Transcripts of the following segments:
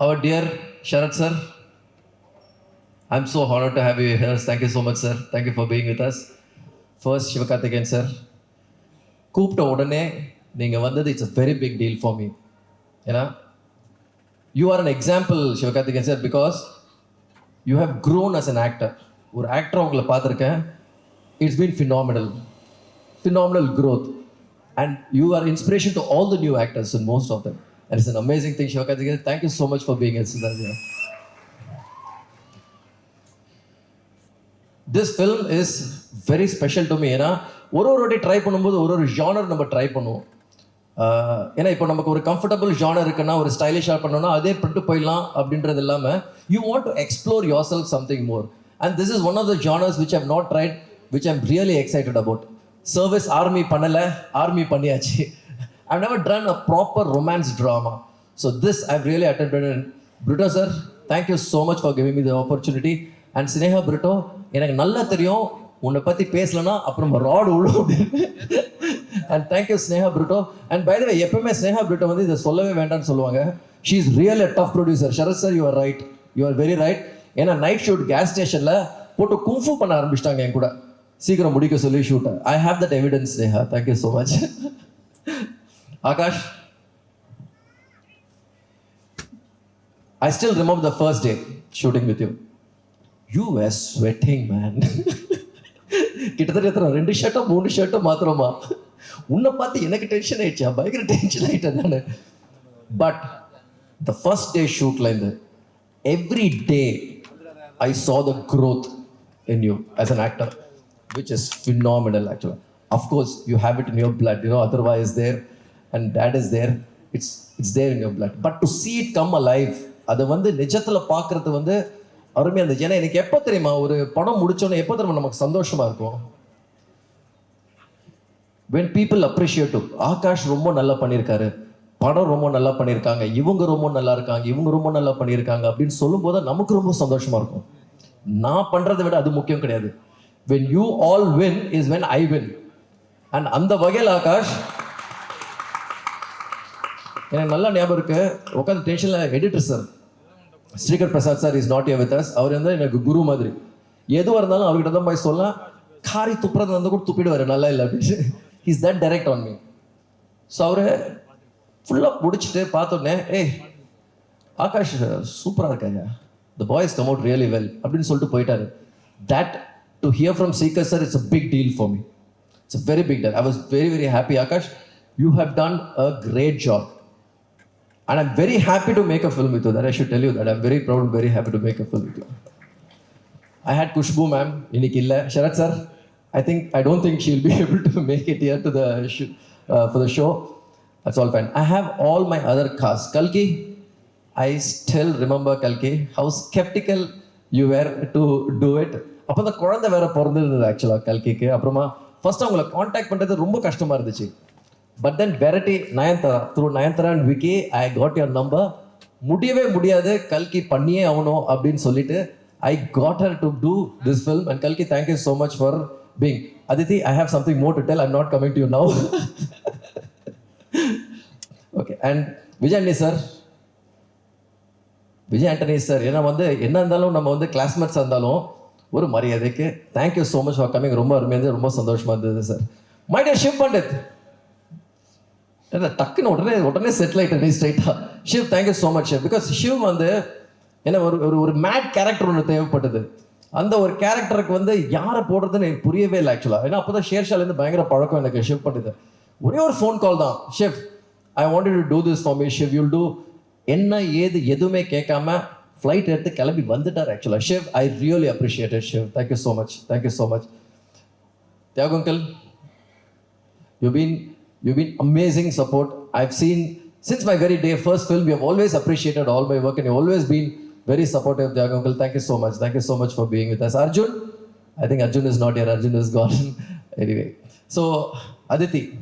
our dear Sharat sir. I'm so honored to have you here. Thank you so much, sir. Thank you for being with us. First, Shivakarthikeyan sir. கூப்பிட்ட உடனே நீங்கள் வந்தது it's a very big deal for me ஏன்னா you are an example Sivakarthikeyan sir because you have grown as an actor ஒரு actor உங்களை பார்த்துருக்கேன் it's been phenomenal phenomenal growth and you are inspiration to all the new actors and most of them And it's an amazing thing Shivakarthikeyan thank you so much for being here Siddharth this film is very special to me ஏன்னா ஒரு ஒரு வாட்டி try பண்ணும்போது ஒரு ஒரு genre நம்ம try பண்ணுவோம். ஏன்னா இப்போ நமக்கு ஒரு கம்ஃபர்டபுள் ஜானர் இருக்குன்னா ஒரு ஸ்டைலிஷாக பண்ணோம்னா அதே பண்ணிட்டு போயிடலாம் அப்படின்றது இல்லாமல் you want to explore yourself something more and this is one of the genres which I'm not tried which I'm really excited about service army பண்ணலை ஆர்மி பண்ணியாச்சு. I've never done a proper a proper romance drama so this attempted. Really Brito sir, sir you so much for giving me the opportunity and Sineha Brito, எனக்கு நல்லா தெரியும். உன்னை பற்றி பேசலனா அப்புறம் rod விழும் and thank you Sneha Brito and by the way எப்பவுமே ஸ்னேகா பிரிட்டோ வந்து இதை சொல்லவே வேண்டாம்னு சொல்லுவாங்க. She is real a tough producer Sharath sir you are right you are very right ஏன்னா நைட் ஷூட் கேஸ் ஸ்டேஷனில் போட்டு குங்ஃபு பண்ண ஆரம்பிச்சிட்டாங்க என் கூட. சீக்கிரம் முடிக்க சொல்லி ஷூட்டை I have that evidence Sneha thank you so much Akash I still remember the first day shooting with you. You were sweating, man. கிட்டத்தட்ட எத்தனை ரெண்டு ஷர்ட்டோ மூணு ஷர்ட்டோ மாத்திரமா உன்னை பார்த்து எனக்கு டென்ஷன் ஆயிடுச்சா பயங்கர டென்ஷன் ஆயிட்டேன் நான் பட் த ஃபர்ஸ்ட் டே ஷூட்ல இருந்து every day I saw the growth in you as an actor which is phenomenal actually of course you have it in your blood you know and that is there it's it's there in your blood but to but it come a life அதை வந்து நிஜத்தில் பார்க்கறது வந்து அருமையாக இருந்துச்சு. ஏன்னா எனக்கு எப்போ தெரியுமா ஒரு படம் முடிச்சோன்னே எப்போ தெரியுமா நமக்கு சந்தோஷமாக இருக்கும்? வென் பீப்புள் அப்ரிஷியேட்டிவ் ஆகாஷ் ரொம்ப நல்லா பண்ணியிருக்காரு படம் ரொம்ப நல்லா பண்ணியிருக்காங்க இவங்க ரொம்ப நல்லா இருக்காங்க. இவங்க ரொம்ப நல்லா பண்ணியிருக்காங்க அப்படின்னு சொல்லும்போது நமக்கு ரொம்ப சந்தோஷமாக இருக்கும். நான் பண்ணுறதை விட அது முக்கியம் கிடையாது. When you all win is when I win and அந்த வகையில் ஆகாஷ் எனக்கு நல்லா ஞாபகம் இருக்கு. உட்காந்து டென்ஷனில் editor sir Srikar Prasad sir is not with us அவர் வந்து எனக்கு குரு மாதிரி. எதுவாக இருந்தாலும் அவர்கிட்ட தான் போய் சொல்லலாம் காரி துப்புறது வந்து கூட துப்பிடுவார் நல்லா இல்லை அப்படின்னு. Is that direct on me so அவர் ஃபுல்லாக முடிச்சுட்டு பார்த்தோன்னே ஏய் ஆகாஷ் சூப்பராக இருக்காங்க. The boys come out really well அப்படின்னு சொல்லிட்டு போயிட்டாரு. That to hear from Srikar sir it's a big deal for me it's a very big deal I was very very happy Akash you have done a great job And I'm very happy to make a film with you. That I should tell you that I'm very proud, very happy to make a film with you. I had Kushbu இன்னைக்கு இல்லை Sharad sir I think I don't think she'll be able to make it year to the for the show ads all fine I have all my other cost கல்கி I still remember கல்கி how sceptical you where to do it அப்போ அந்த குழந்தை வேற பிறந்திருந்தது ஆக்சுவலாக கல்கிக்கு அப்புறமா first அவங்களை contact பண்ணுறது ரொம்ப கஷ்டமாக இருந்துச்சு but then variety Nayanthara through Nayanthara and Vicky I got your number முடியவே முடியாது. கல்கி பண்ணியே ஆகணும் அப்படின்னு சொல்லிட்டு I got her to do this film and கல்கி thank you so much for being Aditi I have something more to tell I'm not coming to you now okay and Vijay sir Vijay Antony sir ஏன்னா வந்து என்ன இருந்தாலும் நம்ம வந்து கிளாஸ்மேட்ஸாக இருந்தாலும் ஒரு மரியாதைக்கு thank you so much for coming ரொம்ப அருமையாக இருந்தது. ரொம்ப சந்தோஷமா இருந்தது sir my dear Shiv Pandit இல்லை டக்குன்னு உடனே உடனே செட்டில் ஆகிட்டேன் நீ ஸ்ட்ரைட்டாக Shiv thank you so much Shiv because Shiv வந்து என்ன ஒரு ஒரு ஒரு மேட் கேரக்டர் ஒன்று தேவைப்பட்டது. அந்த ஒரு கேரக்டருக்கு வந்து யாரை போடுறதுன்னு எனக்கு புரியவே இல்லை ஆக்சுவலாக ஏன்னா அப்போ தான் ஷேர்ஷாலேருந்து பயங்கர பழக்கம் எனக்கு ஷிவ் பண்ணுது ஒரே ஒரு ஃபோன் கால் தான். Shiv I want to do this for me Shiv. You'll do என்ன ஏது எதுவுமே கேட்காம ஃப்ளைட் எடுத்து கிளம்பி வந்துட்டார் ஆக்சுவலாக Shiv I really appreciate Shiv. Thank you so much thank you so much தியாகங்கல் you been you've been amazing support. I've seen since my very day first film. You have always appreciated all my work, and you've always been very supportive. Dear uncle, thank you so much. Thank you so much for being with us. Arjun, I think Arjun is not here. Arjun is gone. anyway, so Aditi,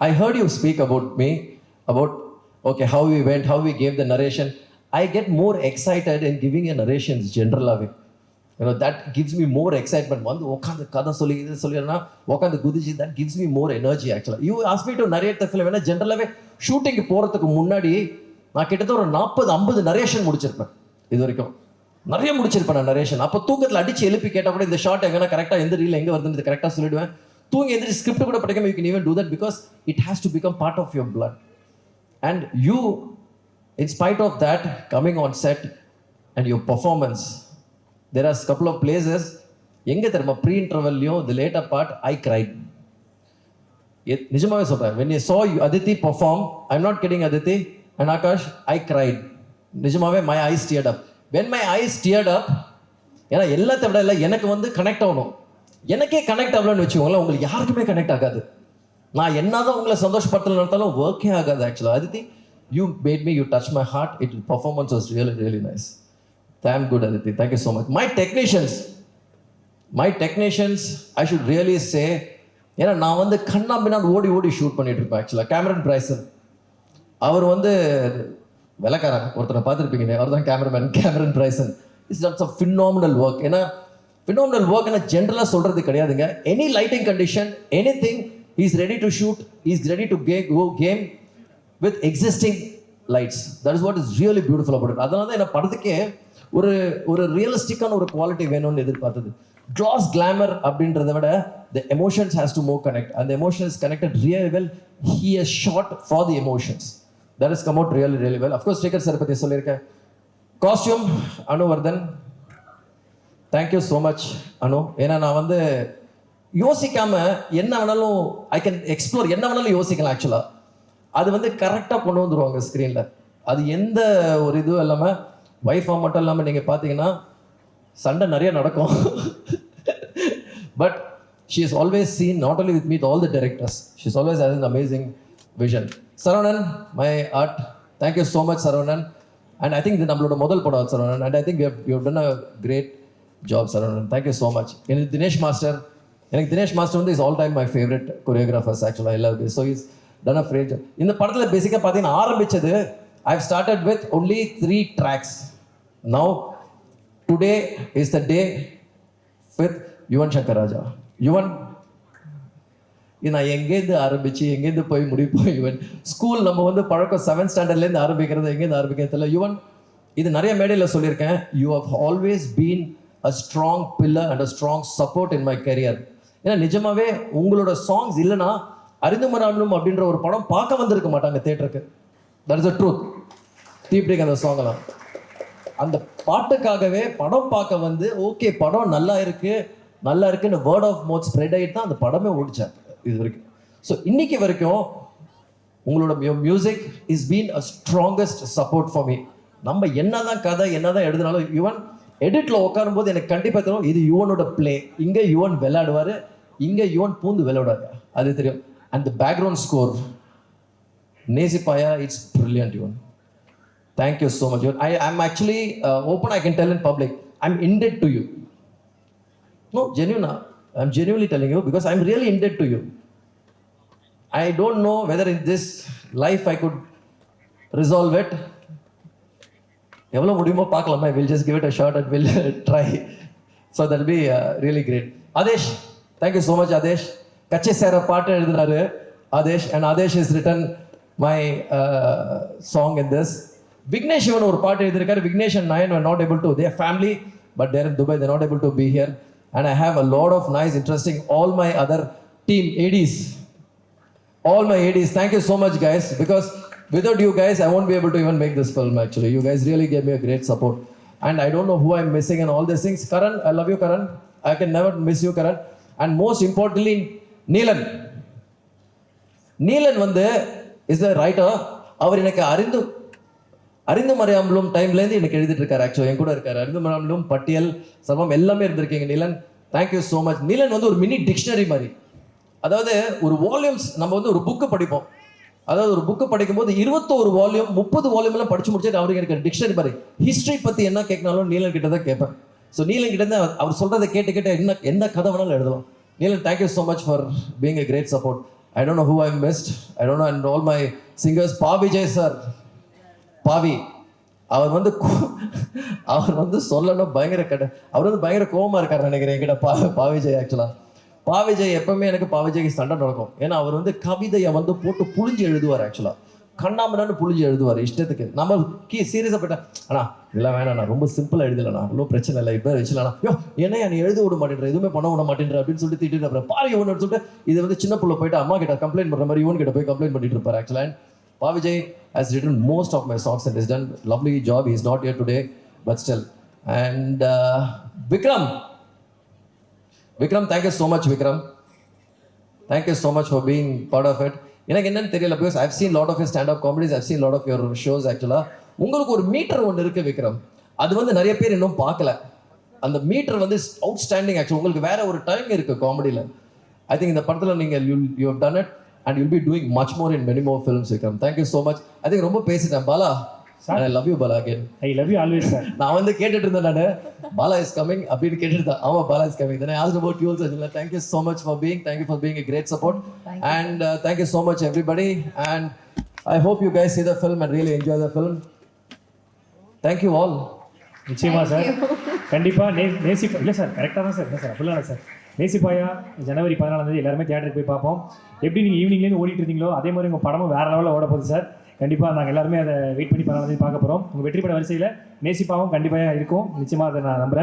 I heard you speak about me about okay how we went, how we gave the narration. I get more excited in giving a narrations generally. you you know that gives me more excitement வந்து உட்காந்து கதை சொல்லி இது சொல்லிடுறேன்னா உட்காந்து குதிச்சு that gives me more energy ஆக்சுவலாக you ask to நிறைய narrate the ஏன்னா ஜென்ரலாகவே ஷூட்டிங்க்கு போகிறதுக்கு முன்னாடி நான் கிட்டத்தட்ட ஒரு நாற்பது ஐம்பது நரேஷன் முடிச்சிருப்பேன் இது வரைக்கும். நிறைய முடிச்சிருப்பேன் நான் நரேஷன் அப்போ தூக்கத்தில் அடிச்சு எழுப்பி கேட்டால் கூட இந்த ஷார்ட் எங்கன்னா கரெக்டாக எந்த ரீல் எங்கே வருதுன்னு கரெக்டாக சொல்லிடுவேன். தூங்கி எந்திரி ஸ்கிரிப்ட் கூட படிக்காம you can even do that because it has to become part of your blood and you in spite of that coming on set and your performance there are couple of places எங்கே தெரியுமா? Pre இன்டர்வல்லையும் the latter part I cried நிஜமாவே சொல்கிறேன் when you saw you Aditi perform i'm not getting Aditi and Akash I cried நிஜமாவே my eyes teared up when my eyes teared up ஏன்னா எல்லாத்தை விட இல்லை எனக்கு வந்து கனெக்ட் ஆகணும். எனக்கே கனெக்ட் ஆகலன்னு வச்சுக்கோங்களேன். உங்களுக்கு யாருக்குமே கனெக்ட் ஆகாது. நான் என்னதான் உங்களை சந்தோஷப்படுத்தல நடத்தாலும் ஒர்க்கே ஆகாது ஆக்சுவலாக Aditi you made me you touch my heart it performance was really really nice thank good Aditi thank you so much my technicians my technicians I should really say ஏன்னா நான் வந்து கண்ணா பின்னாடி ஓடி ஓடி ஷூட் பண்ணிட்டு இருப்பேன் ஆக்சுவலாக கேமரன் பிரைசன் அவர் வந்து விளக்காரன் ஒருத்தரை பார்த்துருப்பீங்க அவர் தான் cameraman Cameron Bryson it's not a phenomenal work ஏன்னா ஃபினாமினல் ஒர்க் என்ன ஜென்ரலாக சொல்கிறது கிடையாதுங்க. Any lighting condition any thing is ready to shoot is ready to K go game with existing lights that is what is really beautiful about அதனால தான் என்ன படத்துக்கே ஒரு ஒரு ரியலிஸ்டிக்கான ஒரு குவாலிட்டி வேணும்னு எதிர்பார்த்தது. கிளாஸ் கிளாமர் அப்படின்றத விட த எமோஷன்ஸ் ஹேஸ் டு மோ கனெக்ட் அந்த emotions connected real well he has shot for the emotions that is come out real real well of course ஸ்டேக்கர் sir பற்றி சொல்லியிருக்கேன். Costume Anuvardhan. Thank you so much Anu. ஏன்னா நான் வந்து யோசிக்காம என்ன வேணாலும் ஐ கேன் எக்ஸ்ப்ளோர் என்ன வேணாலும் யோசிக்கலாம் ஆக்சுவலாக அது வந்து கரெக்டாக கொண்டு வந்துடுவாங்க ஸ்க்ரீனில் அது எந்த ஒரு இதுவும் இல்லாமல் ஒய்ஃபாக மட்டும் இல்லாமல் நீங்கள் பார்த்தீங்கன்னா சண்டை நிறைய நடக்கும். But she is always seen not only with meet all the directors she is always has an amazing vision Saravanan my art thank you so much Saravanan and I think இது நம்மளோட முதல் படம் Saravanan and I think you done a great job Saravanan thank you so much எனக்கு Dinesh master எனக்கு Dinesh master வந்து is all time my favourite choreographers ஆக்சுவலாக எல்லாருக்கும் so is done a ஃப்ரேஜ் இந்த படத்தில் பேசிக்காக பார்த்தீங்கன்னா ஆரம்பித்தது I have started with only three tracks now today is the day with Yuvan Shankar Raja Yuvan இது நான் எங்கேருந்து ஆரம்பிச்சு எங்கேருந்து போய் முடிப்போம் யுவன் ஸ்கூல் நம்ம வந்து பழக்கம் செவன்த் ஸ்டாண்டர்ட்லேருந்து ஆரம்பிக்கிறது எங்கேருந்து ஆரம்பிக்கிறது தெரியல யுவன் இது நிறைய மேடையில் சொல்லியிருக்கேன் you have always been a strong pillar and a strong support in my career ஏன்னா நிஜமாவே உங்களோட சாங்ஸ் இல்லைன்னா அறிந்துமராமலும் அப்படின்ற ஒரு படம் பார்க்க வந்திருக்க மாட்டாங்க தேட்டருக்கு தட் இஸ் அ ட்ரூத் தீப்ரிக் அந்த சாங் எல்லாம் அந்த பாட்டுக்காகவே படம் பார்க்க வந்து ஓகே படம் நல்லா இருக்கு நல்லா இருக்குன்னு வேர்ட் ஆஃப் மவுத் ஸ்ப்ரெட் ஆகிட்டு தான் அந்த படமே ஓடிச்சாங்க இது வரைக்கும். ஸோ இன்னைக்கு வரைக்கும் உங்களோட music is been a strongest support for me நம்ம என்னதான் கதை என்னதான் எழுதினாலும் யுவன் எடிட்ல உட்காரும்போது எனக்கு கண்டிப்பாக தெரியும் இது யுவனோட பிளே இங்கே யுவன் விளையாடுவார் இங்கே யுவன் பூந்து விளையாடுவாரு. அது தெரியும். அந்த background score Nesippaya it's brilliant Yuvan. Thank you so much. I am actually uh, open, I can tell in public. I'm indebted to you. No, genuine. I'm genuinely telling you because I'm really indebted to you. I don't know whether in this life I could resolve it. எவ்வளோ முடியுமோ பார்க்கலாமா will just give it a short and will try so that be really great Aadesh thank you so much Aadesh Kachche சேர பாட்டு எழுதுனாரு Aadesh and Aadesh is written my song in this Vignesh இவன் ஒரு பாட்டு எழுதியிருக்காரு Vignesh and Nayan not able to their family but they're in Dubai they're not able to be here and I have a lot of nice interesting all my other team ADs all my ADs. Thank you so much, guys. Because without you guys, I won't be able to even make this film. Actually, you guys really gave me a great support, and I don't know who I'm missing and all these things. Karan, I love you, Karan. I can never miss you, Karan. And most importantly, Neelan. Neelan வந்து is the writer அவர் எனக்கு அறிந்து அறிந்து மறையாமலும் டைம்லேருந்து எனக்கு எழுதிட்டு இருக்காரு actually என் கூட இருக்காரு. அறிந்து மறையாமலும் பட்டியல் சர்வம் எல்லாமே இருந்திருக்கீங்க Neelan. Thank you so much Neelan வந்து ஒரு மினி டிக்ஷனரி மாதிரி. அதாவது ஒரு வால்யூம்ஸ் நம்ம வந்து ஒரு புக்கு படிப்போம். அதாவது ஒரு புக்கு படிக்கும்போது இருபத்தோரு வால்யூம் முப்பது வால்யூம் எல்லாம் படிச்சு முடிச்சுட்டு அவருக்கு எனக்கு டிக்ஷனரி மாதிரி. ஹிஸ்டரி பத்தி என்ன கேட்கனாலும் நீலன் கிட்ட தான் கேட்பேன். ஸோ நீலன் கிட்ட தான் அவர் சொல்றதை கேட்டு கேட்டு என்ன என்ன கதை வேணாலும் எழுதலாம். Neelan thank you so much for being a great support I don't know who I missed I don't know and all my singers Pa Vijay sir பாவி அவர் வந்து அவர் வந்து சொல்லணும் பயங்கர கட அவர் வந்து பயங்கர கோபமா இருக்காரு நினைக்கிறேன் என்கிட்ட பா பாவிஜய் ஆக்சுவலா பாவிஜய் எப்பவுமே எனக்கு பாவிஜய்க்கு சண்டை நடக்கும். ஏன்னா அவர் வந்து கவிதையை வந்து போட்டு புழிஞ்சு எழுதுவார் ஆக்சுவலா கண்ணாமண்ணான்னு புளிஞ்சு எழுதுவார் இஷ்டத்துக்கு. நம்ம கீ சீரியஸாக போயிட்டேன் அண்ணா இல்லை வேணாண்ணா ரொம்ப சிம்பிளாக எழுதலண்ணா. ஒன்றும் பிரச்சனை இல்லை. இப்போ வச்சுலண்ணா யோ என்னையா நீ எழுத விட மாட்டேன்ற? எதுவுமே பண்ண விட மாட்டேன்ற? அப்படின்னு சொல்லிட்டு திட்டிட்டு அப்புறம் பாருங்க ஒன்று சொல்லிட்டு இது வந்து சின்ன பிள்ளை போயிட்டு அம்மா கிட்ட கம்ப்ளைண்ட் பண்ணுற மாதிரி இவன் கிட்ட போய் கம்ப்ளைண்ட் பண்ணிட்டு இருப்பார் ஆக்சுவலாக அண்ட் பா Vijay has written most of my songs and has done lovely job. He is not here today, but still. And uh, Vikram, Vikram, thank you so much, Vikram. Thank you so much for being part of it. எனக்கு என்னன்னு தெரியல because I've seen lot of your stand up comedies I've seen lot of your shows ஆக்சுவலாக உங்களுக்கு ஒரு metre ஒன்று இருக்கு விக்ரம் அது வந்து நிறைய பேர் இன்னும் பார்க்கல அந்த மீட்டர் வந்து அவுட் ஸ்டாண்டிங் ஆக்சுவல் உங்களுக்கு வேற ஒரு டைம் இருக்கு காமெடியில் ஐ திங்க் இந்த படத்தில் நீங்கள் you you done it and you'll be doing much more in many more films Vikram thank you so much I think ரொம்ப பேசிட்டேன் Bala I love you Bala again I love you always sir நான் வந்து கேட்டுட்டு இருந்தேன் நான் Bala is coming அப்படின்னு கேட்டுட்டு ஆமா Bala is coming then I asked about you also Ajala. thank you so much for being thank you for being a great support and uh, thank you so much everybody and I hope you guys see the film and really enjoy the film thank you all நிச்சயமா sir கண்டிப்பா நே நேசி இல்லை sir கரெக்டாக தான் sir இல்லை sir அப்படிலாம் இல்லை சார் நேசிப்பாயா ஜனவரி பதினாலாம் தேதி எல்லாருமே தியேட்டருக்கு போய் பார்ப்போம். எப்படி நீங்கள் ஈவினிங்லேருந்து ஓடிட்டு இருந்தீங்களோ அதே மாதிரி உங்கள் படமும் வேறு லெவலில் ஓட போகுது சார் கண்டிப்பாக நாங்கள் எல்லாருமே அதை வெயிட் பண்ணி பதினாலாம் தேதி பார்க்க போகிறோம் உங்கள் வெற்றி பட வரிசையில் நேசிப்பாவும் கண்டிப்பாக இருக்கும். நிச்சயமாக அதை நான் நம்புகிறேன்